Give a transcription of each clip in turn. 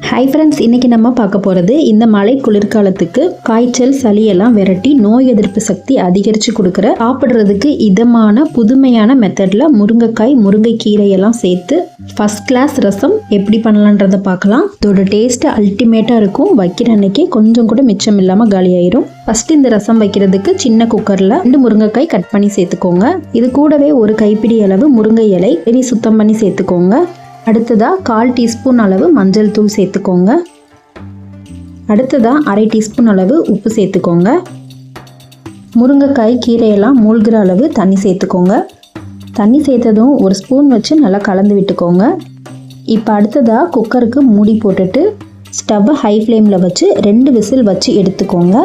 Hi friends இன்றைக்கி நம்ம பார்க்க போகிறது இந்த மழை குளிர்காலத்துக்கு காய்ச்சல் சளியெல்லாம் விரட்டி நோய் எதிர்ப்பு சக்தி அதிகரித்து கொடுக்குற சாப்பிட்றதுக்கு இதமான புதுமையான மெத்தடில் முருங்கைக்காய் முருங்கைக்கீரையெல்லாம் சேர்த்து ஃபஸ்ட் கிளாஸ் ரசம் எப்படி பண்ணலான்றதை பார்க்கலாம். இதோட டேஸ்ட்டு அல்டிமேட்டாக இருக்கும். வைக்கிற அன்னைக்கே கொஞ்சம் கூட மிச்சம் இல்லாமல் காலியாயிரும். ஃபஸ்ட்டு இந்த ரசம் வைக்கிறதுக்கு சின்ன குக்கரில் ரெண்டு முருங்கைக்காய் கட் பண்ணி சேர்த்துக்கோங்க. இது கூடவே ஒரு கைப்பிடி அளவு முருங்கை இலை இனி சுத்தம் பண்ணி சேர்த்துக்கோங்க. அடுத்ததாக கால் டீஸ்பூன் அளவு மஞ்சள் தூள் சேர்த்துக்கோங்க. அடுத்ததாக அரை டீஸ்பூன் அளவு உப்பு சேர்த்துக்கோங்க. முருங்கைக்காய் கீரையெல்லாம் மூழ்கிற அளவு தண்ணி சேர்த்துக்கோங்க. தண்ணி சேர்த்ததும் ஒரு ஸ்பூன் வச்சு நல்லா கலந்து விட்டுக்கோங்க. இப்போ அடுத்ததாக குக்கருக்கு மூடி போட்டுட்டு ஸ்டவ்வை ஹை ஃப்ளேமில் வச்சு ரெண்டு விசில் வச்சு எடுத்துக்கோங்க.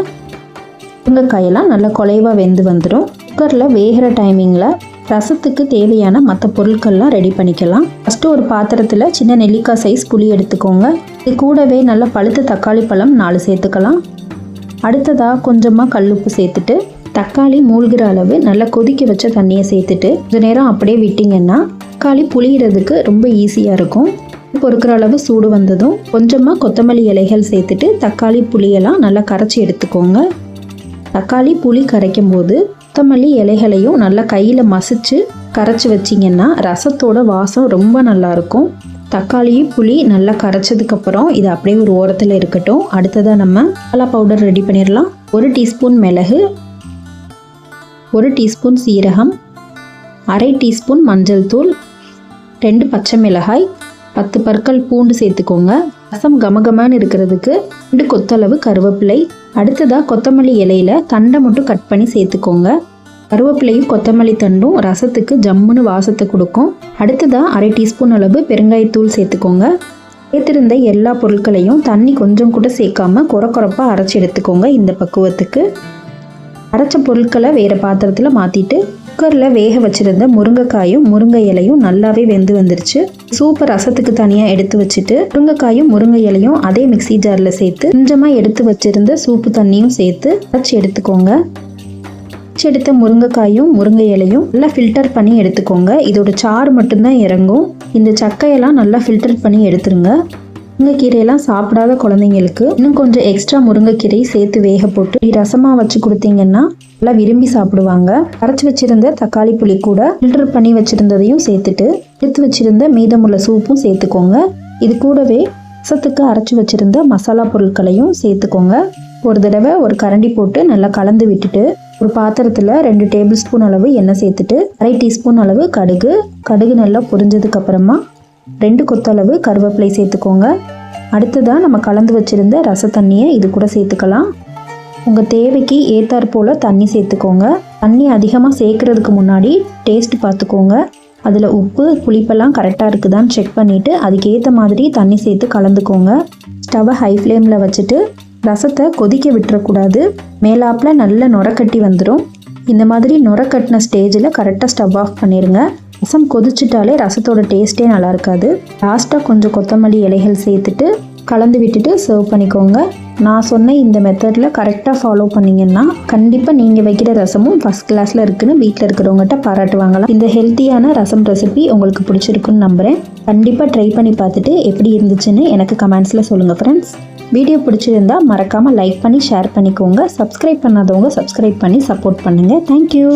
முருங்கைக்காயெல்லாம் நல்லா குலைவாக வெந்து வந்துடும் குக்கரில் வேகிற டைமிங்கில் ரசத்துக்கு தேவையான மற்ற பொருட்கள்லாம் ரெடி பண்ணிக்கலாம். ஃபஸ்ட்டு ஒரு பாத்திரத்தில் சின்ன நெல்லிக்காய் சைஸ் புளி எடுத்துக்கோங்க. இது கூடவே நல்ல பழுத்த தக்காளி பழம் நாலு சேர்த்துக்கலாம். அடுத்ததாக கொஞ்சமாக கல்லுப்பு சேர்த்துட்டு தக்காளி மூழ்கிற அளவு நல்லா கொதிக்க வச்ச தண்ணியை சேர்த்துட்டு கொஞ்ச நேரம் அப்படியே விட்டிங்கன்னா தக்காளி புளியறதுக்கு ரொம்ப ஈஸியாக இருக்கும். பொறுக்கிற அளவு சூடு வந்ததும் கொஞ்சமாக கொத்தமல்லி இலைகள் சேர்த்துட்டு தக்காளி புளியெல்லாம் நல்லா கரைச்சி எடுத்துக்கோங்க. தக்காளி புளி கரைக்கும் போது கொத்தமல்லி இலைகளையும் நல்லா கையில் மசிச்சு கரைச்சி வச்சிங்கன்னா ரசத்தோட வாசம் ரொம்ப நல்லாயிருக்கும் தக்காளியும் புளி நல்லா கரைச்சதுக்கப்புறம் இது அப்படியே ஒரு ஓரத்தில் இருக்கட்டும். அடுத்ததாக நம்ம மசாலா பவுடர் ரெடி பண்ணிடலாம். ஒரு டீஸ்பூன் மிளகு ஒரு டீஸ்பூன் சீரகம் அரை டீஸ்பூன் மஞ்சள் தூள் ரெண்டு பச்சை மிளகாய் பத்து பற்கள் பூண்டு சேர்த்துக்கோங்க. ரசம் கமகமான்னு இருக்கிறதுக்கு ரெண்டு கொத்தளவு கருவேப்பிலை. அடுத்ததாக கொத்தமல்லி இலையில தண்டை மட்டும் கட் பண்ணி சேர்த்துக்கோங்க. கருவேப்பிலையும் கொத்தமல்லி தண்டும் ரசத்துக்கு ஜம்முன்னு வாசத்தை கொடுக்கும். அடுத்ததாக அரை டீஸ்பூன் அளவு பெருங்காயத்தூள் சேர்த்துக்கோங்க. சேர்த்திருந்த எல்லா பொருட்களையும் தண்ணி கொஞ்சம் கூட சேர்க்காம குறக்குறப்பாக அரைச்சி எடுத்துக்கோங்க இந்த பக்குவத்துக்கு. அரைச்ச பொருட்களை வேறு பாத்திரத்தில் மாற்றிட்டு குக்கரில் வேக வச்சுருந்த முருங்கைக்காயும் முருங்கை இலையும் நல்லாவே வெந்து வந்துருச்சு. சூப்பர் ரசத்துக்கு தனியாக எடுத்து வச்சுட்டு முருங்கைக்காயும் முருங்கை இலையும் அதே மிக்சி ஜாரில் சேர்த்து கொஞ்சமாக எடுத்து வச்சுருந்த சூப்பு தண்ணியும் சேர்த்து அரைச்சி எடுத்துக்கோங்க. எடுத்த முருங்கைக்காயும் முருங்கை இலையும் நல்லா ஃபில்டர் பண்ணி எடுத்துக்கோங்க. இதோட சாறு மட்டும்தான் இறங்கும். இந்த சக்கையெல்லாம் நல்லா ஃபில்டர் பண்ணி எடுத்துருங்க. முருங்கைக்கீரையெல்லாம் சாப்பிடாத குழந்தைங்களுக்கு இன்னும் கொஞ்சம் எக்ஸ்ட்ரா முருங்கைக்கீரை சேர்த்து வேக போட்டு ரசமாக வச்சு கொடுத்தீங்கன்னா நல்லா விரும்பி சாப்பிடுவாங்க. அரைச்சி வச்சிருந்த தக்காளி புளி கூட ஃபில்டர் பண்ணி வச்சிருந்ததையும் சேர்த்துட்டு எடுத்து வச்சிருந்த மீதமுள்ள சூப்பும் சேர்த்துக்கோங்க. இது கூடவே ரசத்துக்கு அரைச்சி வச்சிருந்த மசாலா பொருட்களையும் சேர்த்துக்கோங்க. ஒரு தடவை ஒரு கரண்டி போட்டு நல்லா கலந்து விட்டுட்டு ஒரு பாத்திரத்தில் ரெண்டு டேபிள் ஸ்பூன் அளவு எண்ணெய் சேர்த்துட்டு அரை டீஸ்பூன் அளவு கடுகு. கடுகு நல்லா பொரிஞ்சதுக்கப்புறமா ரெண்டு கொத்தளவு கருவேப்பிலை சேர்த்துக்கோங்க. அடுத்ததாக நம்ம கலந்து வச்சுருந்த ரச தண்ணியை இது கூட சேர்த்துக்கலாம். உங்கள் தேவைக்கு ஏத்தாற் போல் தண்ணி சேர்த்துக்கோங்க. தண்ணி அதிகமாக சேர்க்குறதுக்கு முன்னாடி டேஸ்ட் பார்த்துக்கோங்க அதில் உப்பு புளிப்பெல்லாம் கரெக்டாக இருக்குதான்னு செக் பண்ணிவிட்டு அதுக்கேற்ற மாதிரி தண்ணி சேர்த்து கலந்துக்கோங்க. ஸ்டவ்வை ஹை ஃப்ளேமில் வச்சுட்டு ரசத்தை கொதிக்க விட்டுறக்கூடாது. மேலாப்பில் நல்ல நுரக்கட்டி வந்துடும் இந்த மாதிரி நுரக்கட்டின ஸ்டேஜில் கரெக்டாக ஸ்டவ் ஆஃப் பண்ணிடுங்க ரசம் கொதிச்சிட்டாலே ரசத்தோட டேஸ்ட்டே நல்லா இருக்காது. லாஸ்ட்டாக கொஞ்சம் கொத்தமல்லி இலைகள் சேர்த்துட்டு கலந்து விட்டுட்டு சர்வ் பண்ணிக்கோங்க. நான் சொன்ன இந்த மெத்தடில் கரெக்டாக ஃபாலோ பண்ணிங்கன்னா கண்டிப்பாக நீங்கள் வைக்கிற ரசமும் ஃபஸ்ட் கிளாஸில் இருக்குன்னு வீட்டில் இருக்கிறவங்ககிட்ட பாராட்டு வாங்கலாம். இந்த ஹெல்த்தியான ரசம் ரெசிபி உங்களுக்கு பிடிச்சிருக்குன்னு நம்புகிறேன் கண்டிப்பாக ட்ரை பண்ணி பார்த்துட்டு எப்படி இருந்துச்சுன்னு எனக்கு கமெண்ட்ஸில் சொல்லுங்கள் ஃப்ரெண்ட்ஸ் வீடியோ பிடிச்சிருந்தா மறக்காமல் லைக் பண்ணி ஷேர் பண்ணிக்கோங்க. சப்ஸ்கிரைப் பண்ணாதவங்க சப்ஸ்கிரைப் பண்ணி சப்போர்ட் பண்ணுங்கள் தேங்க்யூ